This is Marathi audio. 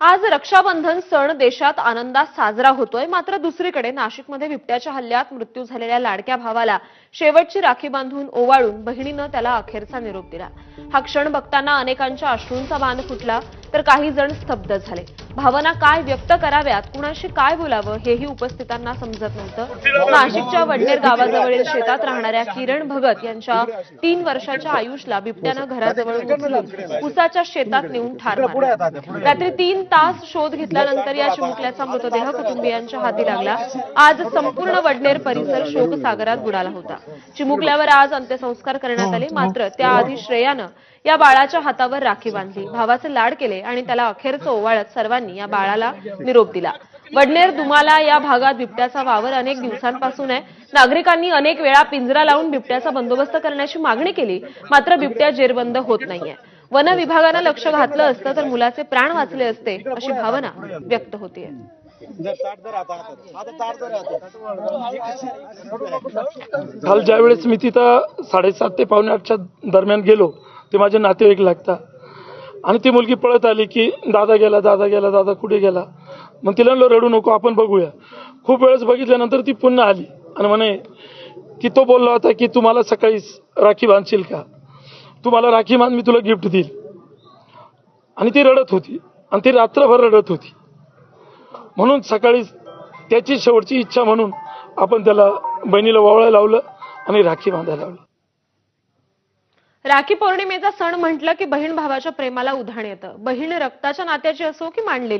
आज रक्षाबंधन सण देशात आनंदात साजरा होतोय. मात्र दुसरीकडे नाशिकमध्ये बिबट्याच्या हल्ल्यात मृत्यू झालेल्या लाडक्या भावाला शेवटची राखी बांधून ओवाळून बहिणीनं त्याला अखेरचा निरोप दिला. हा क्षण बघताना अनेकांच्या अश्रूंचा बांध फुटला. तर काही जण स्तब्ध झाले. भावना काय व्यक्त कराव्यात कुणाशी काय बोलावं हेही उपस्थितांना समजत नव्हतं. नाशिकच्या वडनेर गावाजवळील शेतात राहणाऱ्या किरण भगत यांच्या तीन वर्षाच्या आयुषला बिबट्यानं घराजवळ उचलून उसाच्या शेतात नेऊन ठार रात्री तीन तास शोध घेतल्यानंतर या चिमुकल्याचा मृतदेह कुटुंबियांच्या हाती लागला. आज संपूर्ण वडनेर परिसर शोकसागरात बुडाला होता. चिमुकल्यावर आज अंत्यसंस्कार करण्यात आले. मात्र त्याआधी श्रेयानं या बाळाच्या हातावर राखी बांधली. भावाचे लाड केले. आणि त्याला अखेरचं ओवाळत सर्वांनी या बाळाला निरोप दिला. वडनेर दुमाला या भागात बिबट्याचा वावर अनेक दिवसांपासून आहे. नागरिकांनी अनेक वेळा पिंजरा लावून बिबट्याचा बंदोबस्त करण्याची मागणी केली. मात्र बिबट्या जेरबंद होत नाहीये. वन विभागानं लक्ष घातलं असतं तर मुलाचे प्राण वाचले असते अशी भावना व्यक्त होतीये. काल ज्यावेळेस मी तिथं साडेसात ते पावणे आठच्या दरम्यान गेलो ते माझे नातेवाईक लागतात. आणि ती मुलगी पळत आली की दादा गेला दादा गेला दादा कुठे गेला? मग तिला म्हणलं रडू नको आपण बघूया. खूप वेळेस बघितल्यानंतर ती पुन्हा आली आणि म्हणे की तो बोलला होता की तू मला सकाळी राखी बांधशील का? तू मला राखी बांध मी तुला गिफ्ट देईल. आणि ती रडत होती आणि ती रात्रभर रडत होती. म्हणून सकाळी त्याची शेवटची इच्छा म्हणून आपण त्याला बहिणीला वावळायला लावलं आणि राखी बांधायला लावलं. राखी पौर्णिमेचा सण म्हटलं की बहीण भावाच्या प्रेमाला उधाण येतं. बहीण रक्ताच्या नात्याची असो की मांडलेली.